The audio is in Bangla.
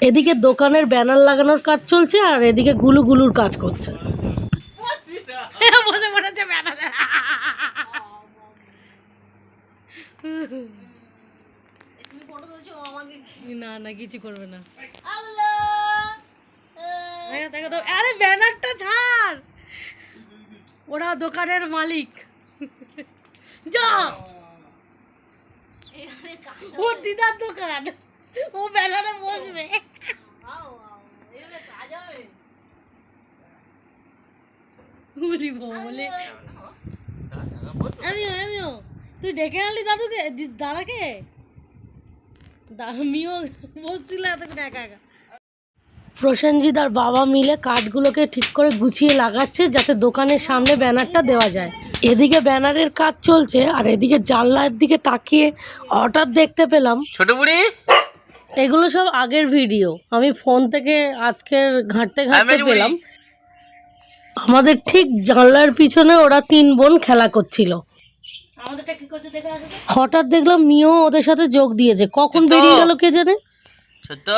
এদিকে দোকানের ব্যানার লাগানোর কাজ চলছে আর এদিকে গুলু গুলুর কাজ করছে। বসে পড়েছে ব্যানারে। না না কিছু করবে না। আরে ব্যানারটা ছাড়। ওরা দোকানের মালিক। যা ও দিদার দোকান। ও ব্যানারে বসবে। বলে আমিও আমিও। তুই ডেকে আনলি দাদুকে? দাদাকে? আমিও বসছিল এতক্ষণ একা একা। প্রসেনজিৎ আর বাবা মিলে কাঠগুলোকে ঠিক করে গুছিয়ে লাগাচ্ছে যাতে দোকানের সামনে ব্যানারটা দেওয়া যায়। এদিকে ব্যানারের কাজ চলছে আর এদিকে জানলার দিকে তাকিয়ে হঠাৎ দেখতে পেলাম ছোট বুড়ি। এগুলো সব আগের ভিডিও। আমি ফোন থেকে আজকের ঘাঁটতে ঘাঁটতে পেলাম। আমাদের ঠিক জানলার পিছনে ওরা তিন বোন খেলা করছিল। হঠাৎ দেখলাম মিও ওদের সাথে যোগ দিয়েছে। কখন। বেরিয়ে গেল কে জানে? ছোট।